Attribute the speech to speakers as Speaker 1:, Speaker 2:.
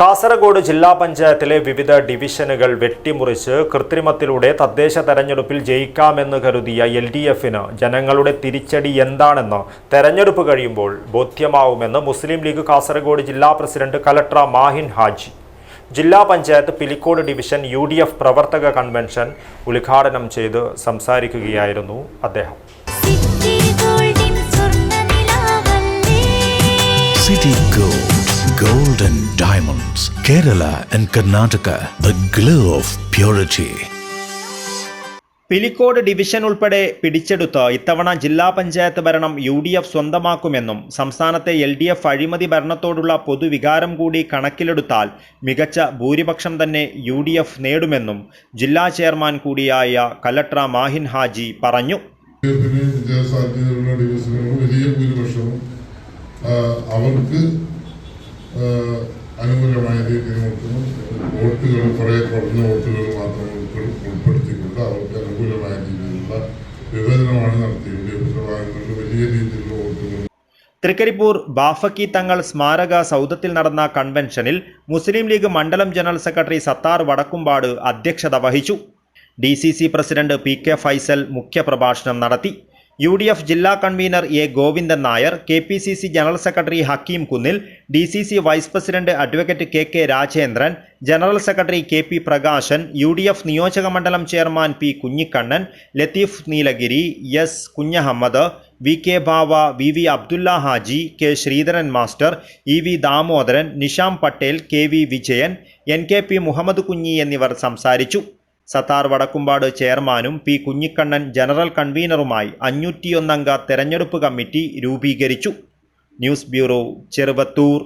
Speaker 1: കാസർഗോഡ് ജില്ലാ പഞ്ചായത്തിലെ വിവിധ ഡിവിഷനുകൾ വെട്ടിമുറിച്ച് കൃത്രിമത്തിലൂടെ തദ്ദേശ തെരഞ്ഞെടുപ്പിൽ ജയിക്കാമെന്ന് കരുതിയ എൽ ഡി എഫിന് ജനങ്ങളുടെ തിരിച്ചടി എന്താണെന്ന് തെരഞ്ഞെടുപ്പ് കഴിയുമ്പോൾ ബോധ്യമാവുമെന്ന് മുസ്ലിം ലീഗ് കാസർഗോഡ് ജില്ലാ പ്രസിഡന്റ് കലക്ടർ മാഹിൻ ഹാജി. ജില്ലാ panchayat Pilicode division U D F പ്രവർത്തക കൺവെൻഷൻ ഉദ്ഘാടനം ചെയ്ത് സംസാരിക്കുകയായിരുന്നു അദ്ദേഹം.
Speaker 2: Gold and Diamonds, Kerala and Karnataka, the glow of purity.
Speaker 1: Pilicode division ഉൾപ്പെടെ പിടിച്ചെടുത്ത് ഇത്തവണ ജില്ലാ പഞ്ചായത്ത് ഭരണം യു ഡി എഫ് സ്വന്തമാക്കുമെന്നും സംസ്ഥാനത്തെ എൽ ഡി എഫ് അഴിമതി ഭരണത്തോടുള്ള പൊതുവികാരം കൂടി കണക്കിലെടുത്താൽ മികച്ച ഭൂരിപക്ഷം തന്നെ യു ഡി എഫ് നേടുമെന്നും ജില്ലാ ചെയർമാൻ കൂടിയായ കലട്ര മാഹിൻ ഹാജി പറഞ്ഞു
Speaker 3: അവർക്ക് അനുകൂലമായ രീതിയിൽ നോക്കുന്നു വോട്ടുകൾ കുറേ കുറഞ്ഞ വോട്ടുകൾ മാത്രം ഉൾപ്പെ- ഉൾപ്പെടുത്തിക്കൊണ്ട് അവർക്ക് അനുകൂലമായ രീതിയിലുള്ള വിഭജനമാണ് നടത്തിയത് വലിയ രീതിയിലുള്ള വോട്ടുകൾ
Speaker 1: തൃക്കരിപ്പൂർ ബാഫക്കി തങ്ങൾ സ്മാരക സൗധത്തിൽ നടന്ന കൺവെൻഷനിൽ മുസ്ലിം ലീഗ് മണ്ഡലം ജനറൽ സെക്രട്ടറി സത്താർ വടക്കുംപാട് അധ്യക്ഷത വഹിച്ചു. D president P K Faisal മുഖ്യപ്രഭാഷണം നടത്തി. യു ഡി എഫ് ജില്ലാ convener A Govindan Nair K P C C general secretary Hakeem Kunnil D C C vice president advocate K K Rajendran general secretary K P Prakashan U D F നിയോജക മണ്ഡലം chairman P Kunhikannan Latheef Neelagiri S Kunhahammad V K Bava V V Abdulla Haji K Sreedharan master E V Damodaran Nisham Patel K V Vijayan N K P Muhammad Kunhi എന്നിവർ സംസാരിച്ചു. സത്താർ വടക്കുംപാട് ചെയർമാനും P Kunhikannan general കൺവീനറുമായി അഞ്ഞൂറ്റിയൊന്നംഗ തെരഞ്ഞെടുപ്പ് committee രൂപീകരിച്ചു. News bureau Cheruvathur.